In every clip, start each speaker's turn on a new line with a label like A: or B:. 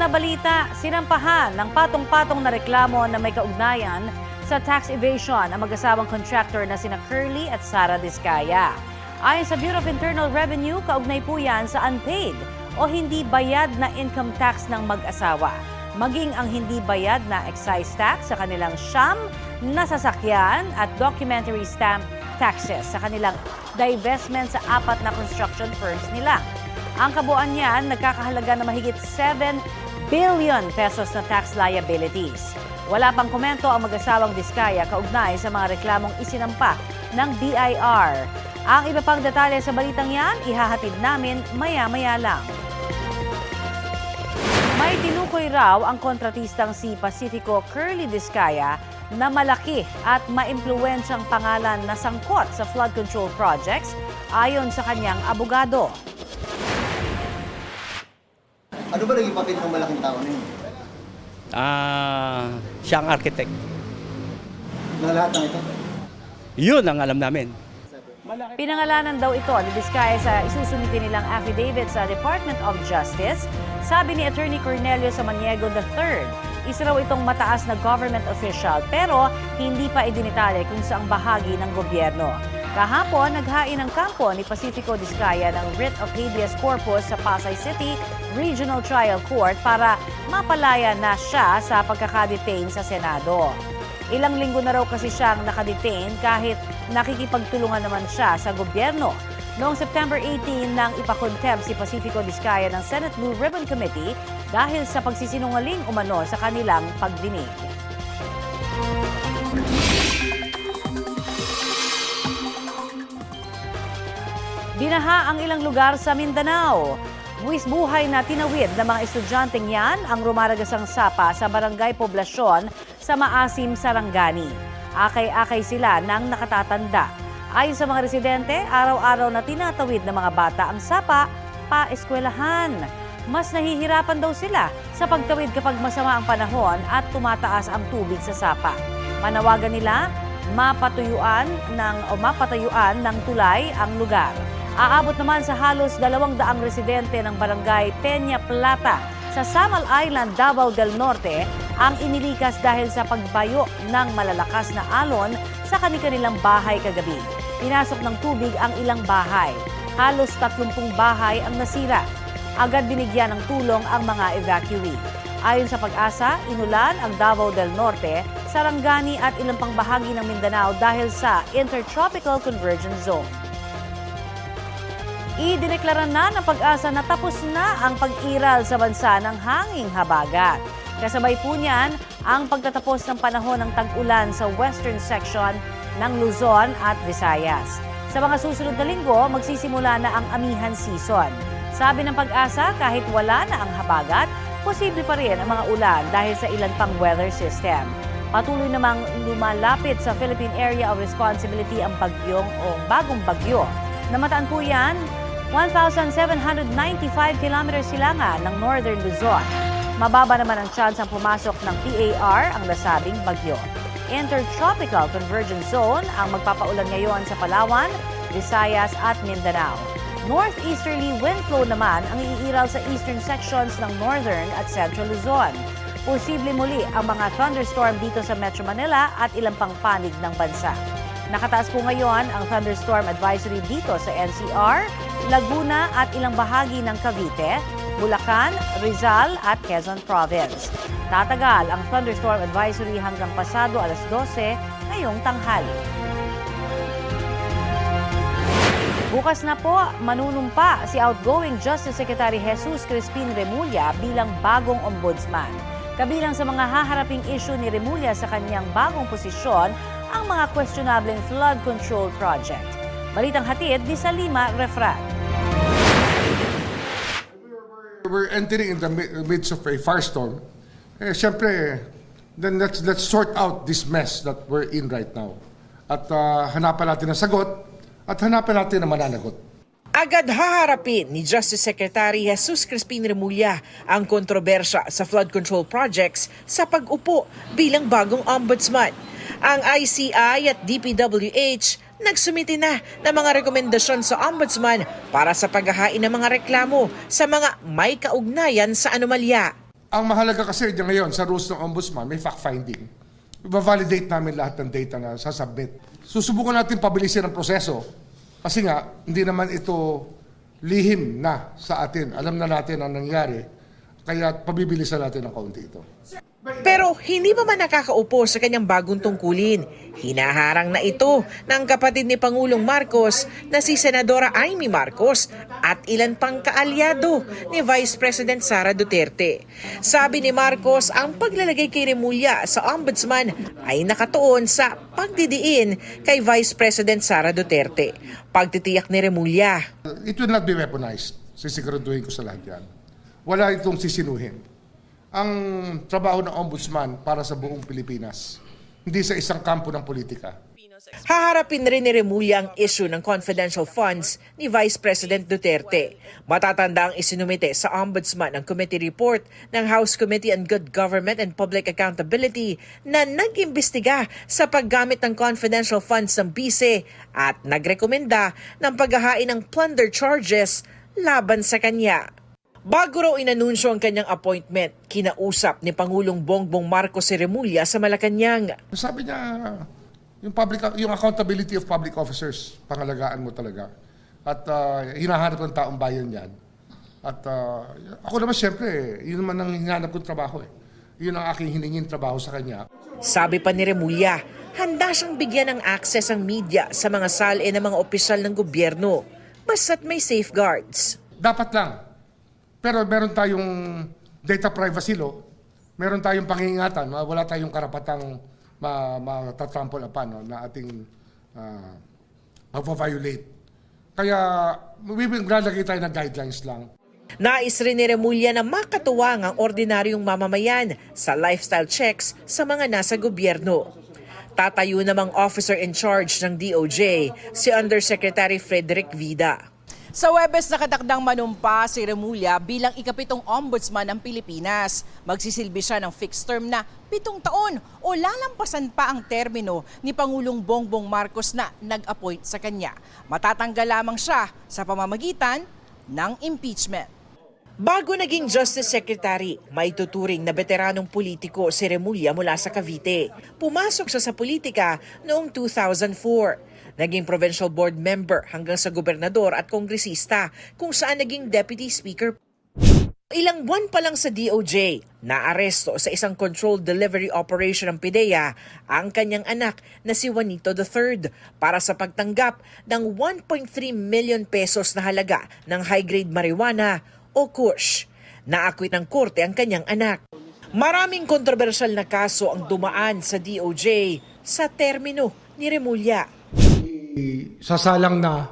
A: na balita, sinampahan ng patong-patong na reklamo na may kaugnayan sa tax evasion ang mag-asawang contractor na sina Curly at Sara Discaya. Ayon sa Bureau of Internal Revenue, kaugnay po yan sa unpaid o hindi bayad na income tax ng mag-asawa. Maging ang hindi bayad na excise tax sa kanilang siyam na sasakyan at documentary stamp taxes sa kanilang divestment sa apat na construction firms nila. Ang kabuuan niyan nagkakahalaga na mahigit 7 billion pesos na tax liabilities. Wala pang komento ang mag-asawang Diskaya kaugnay sa mga reklamong isinampa ng BIR. Ang iba pang detalye sa balitang yan, ihahatid namin maya-maya lang. May tinukoy raw ang kontratistang si Pacifico Curly Discaya na malaki at maimpluwensyang pangalan na sangkot sa flood control projects ayon sa kanyang abogado.
B: Ano ba naging papel ng malaking tao na yun?
C: Ah, siya ang architect.
B: Na lahat ng ito?
C: Yun ang alam namin.
A: Pinangalanan daw ito ni Vizcaya sa isusumiti nilang affidavit sa Department of Justice. Sabi ni Attorney Cornelio Samaniego III, isa raw itong mataas na government official pero hindi pa idinitalye kung saang bahagi ng gobyerno. Kahapon, naghain ng kampo ni Pacifico Discaya ng writ of habeas corpus sa Pasay City Regional Trial Court para mapalaya na siya sa pagkakadetain sa Senado. Ilang linggo na raw kasi siyang nakadetain kahit nakikipagtulungan naman siya sa gobyerno. Noong September 18 nang ipakontempt si Pacifico Discaya ng Senate Blue Ribbon Committee dahil sa pagsisinungaling umano sa kanilang pagdinig. Binaha ang ilang lugar sa Mindanao. Buwis buhay na tinawid ng mga estudyanteng yan ang rumaragasang sapa sa barangay poblasyon sa Maasim, Sarangani. Akay-akay sila ng nakatatanda. Ayon sa mga residente, araw-araw na tinatawid ng mga bata ang sapa pa-eskwelahan. Mas nahihirapan daw sila sa pagtawid kapag masama ang panahon at tumataas ang tubig sa sapa. Manawagan nila mapatuyuan ng o mapatayuan ng tulay ang lugar. Aabot naman sa halos dalawang daang residente ng barangay Peña Plata sa Samal Island, Davao del Norte ang inilikas dahil sa pagbayo ng malalakas na alon sa kanilang bahay kagabi. Pinasok ng tubig ang ilang bahay. Halos 30 bahay ang nasira. Agad binigyan ng tulong ang mga evacuee. Ayon sa pag-asa, inulan ang Davao del Norte, Sarangani at ilang pang bahagi ng Mindanao dahil sa Intertropical Convergence Zone. Idineklara na ng pag-asa na tapos na ang pag-iral sa bansa ng hanging habagat. Kasabay po niyan ang pagtatapos ng panahon ng tag-ulan sa western section ng Luzon at Visayas. Sa mga susunod na linggo, magsisimula na ang amihan season. Sabi ng pag-asa, kahit wala na ang habagat, posible pa rin ang mga ulan dahil sa ilan pang weather system. Patuloy namang lumalapit sa Philippine Area of Responsibility ang bagyong o bagong bagyo. Namataan po yan 1,795 kilometers silangan ng Northern Luzon. Mababa naman ang chance ang pumasok ng PAR ang nasabing bagyo. Intertropical Convergence Zone ang magpapaulan ngayon sa Palawan, Visayas at Mindanao. Northeasterly wind flow naman ang iiral sa eastern sections ng Northern at Central Luzon. Posible muli ang mga thunderstorm dito sa Metro Manila at ilang pang panig ng bansa. Nakataas po ngayon ang thunderstorm advisory dito sa NCR, Laguna at ilang bahagi ng Cavite, Bulacan, Rizal at Quezon Province. Tatagal ang thunderstorm advisory hanggang pasado alas 12 ngayong tanghali. Bukas na po, manunumpa si outgoing Justice Secretary Jesus Crispin Remulla bilang bagong ombudsman. Kabilang sa mga haharaping issue ni Remulla sa kanyang bagong posisyon ang mga questionableng flood control project. Balitang hatid di sa Lima, Refrat.
D: We're entering in the mi- midst of a firestorm. Eh, Siyempre, then let's, let's sort out this mess that we're in right now. At ah, hanapan natin ang sagot at hanapan natin ang mananagot.
E: Agad haharapin ni Justice Secretary Jesus Crispin Remulla ang kontrobersya sa flood control projects sa pag-upo bilang bagong ombudsman. Ang ICI at DPWH nagsumiti na ng mga rekomendasyon sa ombudsman para sa paghahain ng mga reklamo sa mga may kaugnayan sa anomalya.
D: Ang mahalaga kasi dyan ngayon sa rules ng ombudsman, may fact-finding. Iba-validate namin lahat ng data na sasubmit. Susubukan natin pabilisin ang proseso. Kasi nga, hindi naman ito lihim na sa atin. Alam na natin ang nangyari. Kaya pabibilisan natin ng kaunti ito.
E: Pero hindi pa man nakakaupo sa kanyang bagong tungkulin. Hinaharang na ito ng kapatid ni Pangulong Marcos na si Senadora Amy Marcos at ilan pang kaalyado ni Vice President Sara Duterte. Sabi ni Marcos, ang paglalagay kay Remulla sa ombudsman ay nakatuon sa pagdidiin kay Vice President Sara Duterte. Pagtitiyak ni Remulla,
D: It will not be weaponized. Sisiguraduhin ko sa lahat yan. Wala itong sisinuhin. Ang trabaho ng ombudsman para sa buong Pilipinas, hindi sa isang kampo ng politika.
E: Haharapin rin ni Remulla ang issue ng confidential funds ni Vice President Duterte. Matatanda ang isinumite sa Ombudsman ang committee report ng House Committee on Good Government and Public Accountability na nag-imbestiga sa paggamit ng confidential funds ng BISE at nagrekomenda ng paghahain ng plunder charges laban sa kanya. Bago raw inanunsyo ang kanyang appointment, kinausap ni Pangulong Bongbong Marcos si Remulla sa Malacanang.
D: Sabi niya, yung, public, yung accountability of public officers, pangalagaan mo talaga. At uh, hinahanap ng taong bayan yan. At uh, ako naman siyempre, yun naman ang hinahanap kong trabaho eh. Yun ang aking hiningin trabaho sa kanya.
E: Sabi pa ni Remulla, handa siyang bigyan ng access ang media sa mga sali ng mga opisyal ng gobyerno, basta't may safeguards.
D: Dapat lang. Pero meron tayong data privacy law, meron tayong pangingatan, wala tayong karapatang ma matatrample upon no, na ating uh, violate Kaya we will lalagay tayo ng guidelines lang.
E: Nais rin ni Remulla na makatuwang ang ordinaryong mamamayan sa lifestyle checks sa mga nasa gobyerno. Tatayo namang officer in charge ng DOJ, si Undersecretary Frederick Vida.
F: Sa Webes nakatakdang manumpa si Remulla bilang ikapitong ombudsman ng Pilipinas. Magsisilbi siya ng fixed term na pitong taon o lalampasan pa ang termino ni Pangulong Bongbong Marcos na nag-appoint sa kanya. Matatanggal lamang siya sa pamamagitan ng impeachment.
E: Bago naging Justice Secretary, may tuturing na veteranong politiko si Remulla mula sa Cavite. Pumasok siya sa politika noong 2004. Naging provincial board member hanggang sa gobernador at kongresista kung saan naging deputy speaker. Ilang buwan pa lang sa DOJ, naaresto sa isang controlled delivery operation ng PIDEA ang kanyang anak na si Juanito III para sa pagtanggap ng 1.3 million pesos na halaga ng high-grade marijuana o kush. Naakwit ng korte ang kanyang anak. Maraming kontrobersyal na kaso ang dumaan sa DOJ sa termino ni Remulla.
D: Sasalang na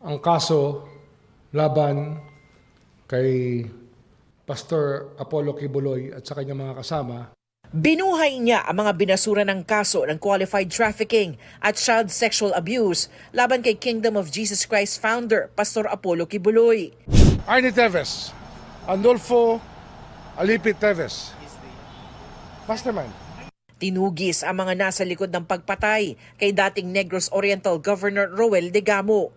D: ang kaso laban kay Pastor Apollo Kibuloy at sa kanyang mga kasama
E: Binuhay niya ang mga binasura ng kaso ng qualified trafficking at child sexual abuse laban kay Kingdom of Jesus Christ founder Pastor Apollo Kibuloy.
D: Arnie Teves, Andolfo Alipit Teves, Mastermind.
E: Tinugis ang mga nasa likod ng pagpatay kay dating Negros Oriental Governor Roel Degamo.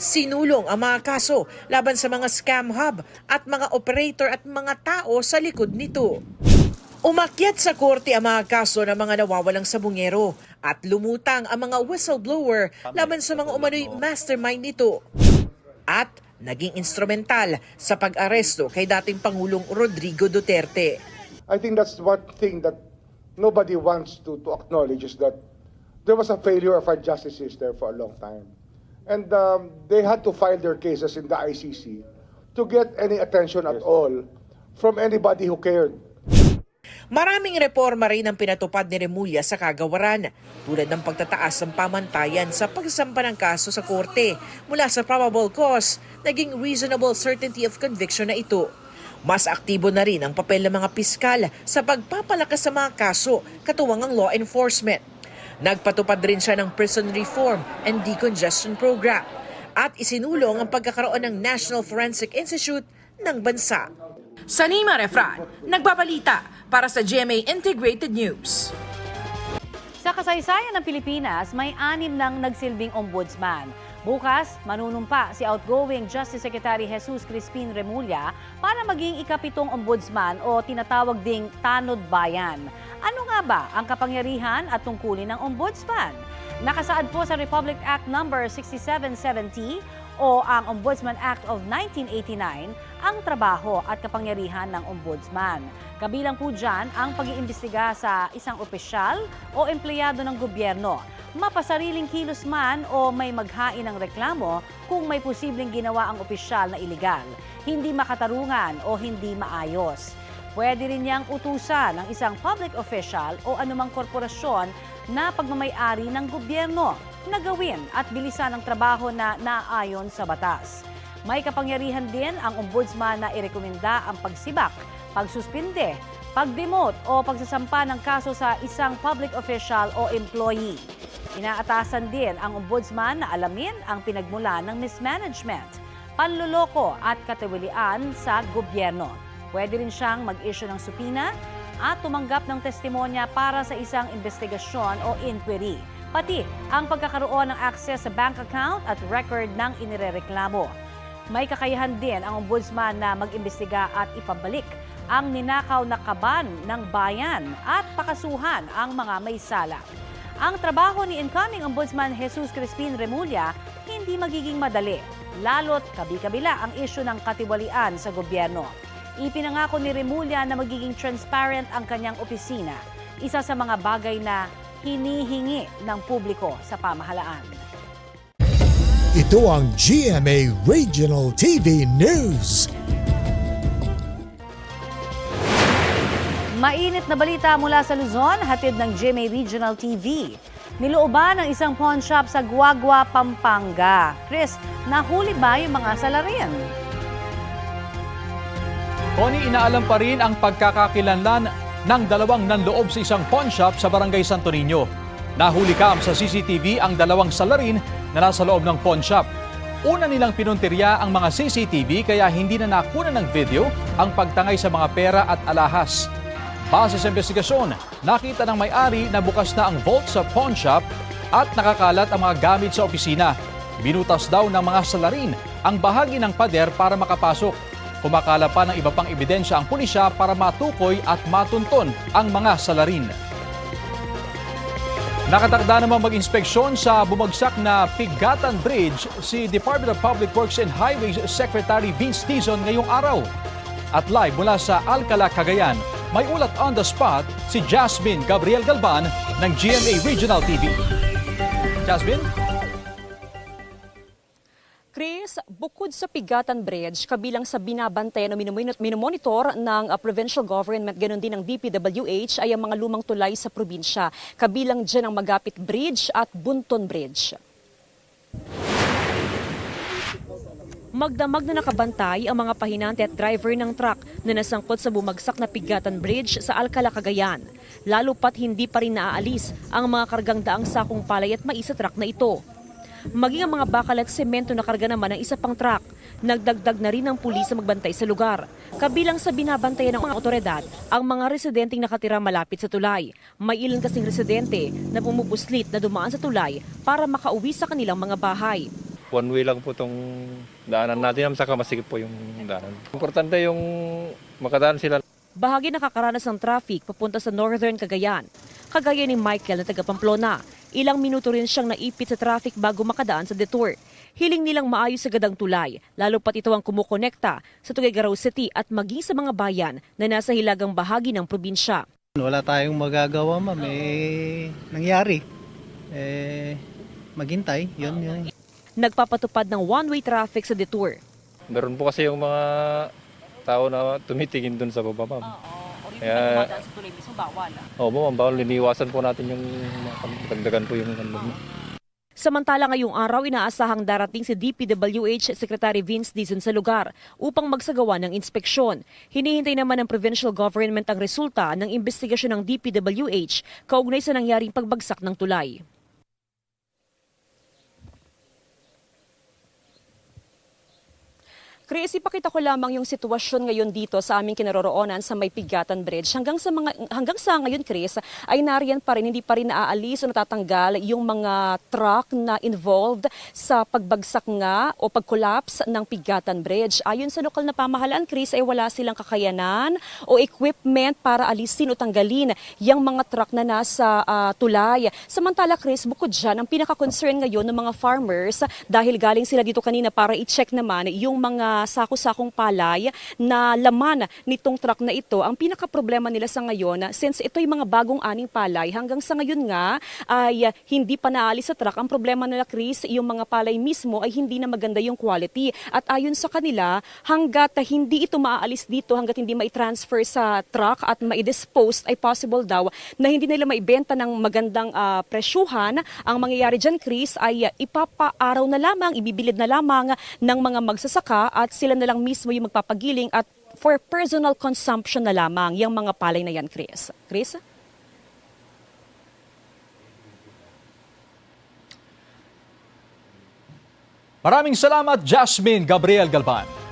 E: Sinulong ang mga kaso laban sa mga scam hub at mga operator at mga tao sa likod nito. Umakyat sa korte ang mga kaso ng mga nawawalang sabungero at lumutang ang mga whistleblower laban sa mga umano'y mastermind nito. At naging instrumental sa pag-aresto kay dating Pangulong Rodrigo Duterte.
G: I think that's one thing that nobody wants to, to acknowledge is that there was a failure of our justice system for a long time. And um, they had to file their cases in the ICC to get any attention at all from anybody who cared.
E: Maraming reforma rin ang pinatupad ni Remulla sa kagawaran, tulad ng pagtataas ng pamantayan sa pagsasampa ng kaso sa korte mula sa probable cause, naging reasonable certainty of conviction na ito. Mas aktibo na rin ang papel ng mga piskal sa pagpapalakas sa mga kaso katuwang ang law enforcement. Nagpatupad rin siya ng prison reform and decongestion program at isinulong ang pagkakaroon ng National Forensic Institute ng bansa.
F: Sanima Refran, nagbabalita para sa GMA Integrated News.
A: Sa kasaysayan ng Pilipinas, may anim nang nagsilbing ombudsman. Bukas, manunumpa si outgoing Justice Secretary Jesus Crispin Remulla para maging ikapitong ombudsman o tinatawag ding tanod bayan. Ano nga ba ang kapangyarihan at tungkulin ng ombudsman? Nakasaad po sa Republic Act No. 6770 o ang Ombudsman Act of 1989 ang trabaho at kapangyarihan ng ombudsman. Kabilang po dyan ang pag-iimbestiga sa isang opisyal o empleyado ng gobyerno, mapasariling kilos man o may maghain ng reklamo kung may posibleng ginawa ang opisyal na iligal, hindi makatarungan o hindi maayos. Pwede rin niyang utusan ng isang public official o anumang korporasyon na pagmamayari ng gobyerno na gawin at bilisan ang trabaho na naayon sa batas. May kapangyarihan din ang ombudsman na irekomenda ang pagsibak, pagsuspinde, pagdemote o pagsasampa ng kaso sa isang public official o employee. Inaatasan din ang ombudsman na alamin ang pinagmulan ng mismanagement, panluloko at katiwalian sa gobyerno. Pwede rin siyang mag-issue ng supina at tumanggap ng testimonya para sa isang investigasyon o inquiry, pati ang pagkakaroon ng access sa bank account at record ng inirereklamo. May kakayahan din ang ombudsman na mag-imbestiga at ipabalik ang ninakaw na kaban ng bayan at pakasuhan ang mga may sala. Ang trabaho ni incoming Ombudsman Jesus Crispin Remulla hindi magiging madali, lalo't kabi-kabila ang isyu ng katiwalian sa gobyerno. Ipinangako ni Remulla na magiging transparent ang kanyang opisina, isa sa mga bagay na hinihingi ng publiko sa pamahalaan.
H: Ito ang GMA Regional TV News.
A: Mainit na balita mula sa Luzon, hatid ng GMA Regional TV. Nilooban ng isang pawn shop sa Guagua, Pampanga. Chris, nahuli ba yung mga salarin?
I: Tony, inaalam pa rin ang pagkakakilanlan ng dalawang nanloob sa isang pawn shop sa Barangay Santo Niño. Nahuli kam sa CCTV ang dalawang salarin na nasa loob ng pawn shop. Una nilang pinuntirya ang mga CCTV kaya hindi na nakuna ng video ang pagtangay sa mga pera at alahas. Base sa investigasyon, nakita ng may-ari na bukas na ang vault sa pawn shop at nakakalat ang mga gamit sa opisina. Binutas daw ng mga salarin ang bahagi ng pader para makapasok. Kumakala pa ng iba pang ebidensya ang pulisya para matukoy at matunton ang mga salarin. Nakatakda namang mag-inspeksyon sa bumagsak na Pigatan Bridge si Department of Public Works and Highways Secretary Vince Dizon ngayong araw. At live mula sa Alcala, Cagayan, may ulat on the spot si Jasmine Gabriel Galban ng GMA Regional TV. Jasmine?
J: Chris, bukod sa Pigatan Bridge, kabilang sa binabantayan o minomonitor ng uh, provincial government, ganoon din ng DPWH, ay ang mga lumang tulay sa probinsya. Kabilang dyan ang Magapit Bridge at Bunton Bridge. Magdamag na nakabantay ang mga pahinante at driver ng truck na nasangkot sa bumagsak na Pigatan Bridge sa Alcala, Cagayan. Lalo pat hindi pa rin naaalis ang mga kargang daang sakong palay at mais sa truck na ito. Maging ang mga bakal at semento na karga naman ng isa pang truck. Nagdagdag na rin ang pulis sa magbantay sa lugar. Kabilang sa binabantayan ng mga otoridad, ang mga residenteng nakatira malapit sa tulay. May ilan kasing residente na pumupuslit na dumaan sa tulay para makauwi sa kanilang mga bahay.
K: One way lang po itong daanan natin. Ang saka masigit po yung daanan. Importante yung makadaan sila.
J: Bahagi nakakaranas ng traffic papunta sa Northern Cagayan. Kagaya ni Michael na taga Pamplona. Ilang minuto rin siyang naipit sa traffic bago makadaan sa detour. Hiling nilang maayos sa gadang tulay, lalo pat ito ang kumukonekta sa Tuguegarao City at maging sa mga bayan na nasa hilagang bahagi ng probinsya.
L: Wala tayong magagawa ma'am, eh, nangyari. Eh, maghintay, yun yun.
J: Nagpapatupad ng one-way traffic sa detour.
K: Meron po kasi yung mga tao na tumitingin dun sa baba, ma'am. Kaya,
J: sa tulay mismo, bawal.
K: oh, ma'am, bawal liniwasan po natin yung dagdagan po yung ano.
J: Samantala ngayong araw, inaasahang darating si DPWH Secretary Vince Dizon sa lugar upang magsagawa ng inspeksyon. Hinihintay naman ng provincial government ang resulta ng investigasyon ng DPWH kaugnay sa nangyaring pagbagsak ng tulay. Chris, ipakita ko lamang yung sitwasyon ngayon dito sa aming kinaroroonan sa May Pigatan Bridge. Hanggang sa mga hanggang sa ngayon, Chris, ay nariyan pa rin hindi pa rin naaalis o natatanggal yung mga truck na involved sa pagbagsak nga o pag-collapse ng Pigatan Bridge. Ayon sa lokal na pamahalaan, Chris, ay wala silang kakayanan o equipment para alisin o tanggalin yung mga truck na nasa ah, tulay. Samantala, Chris, bukod dyan, ang pinaka-concern ngayon ng mga farmers dahil galing sila dito kanina para i-check naman yung mga sako-sakong palay na laman nitong truck na ito. Ang pinaka-problema nila sa ngayon, since ito yung mga bagong aning palay, hanggang sa ngayon nga ay hindi pa naalis sa truck. Ang problema nila, Chris, yung mga palay mismo ay hindi na maganda yung quality. At ayon sa kanila, hanggat hindi ito maaalis dito, hanggat hindi mai-transfer sa truck at mai-dispose, ay possible daw na hindi nila maibenta ng magandang ah, presyuhan. Ang mangyayari dyan, Chris, ay ipapaaraw na lamang, ibibilid na lamang ng mga magsasaka at sila na lang mismo yung magpapagiling at for personal consumption na lamang yung mga palay na yan, Chris. Chris?
I: Maraming salamat Jasmine Gabriel Galban.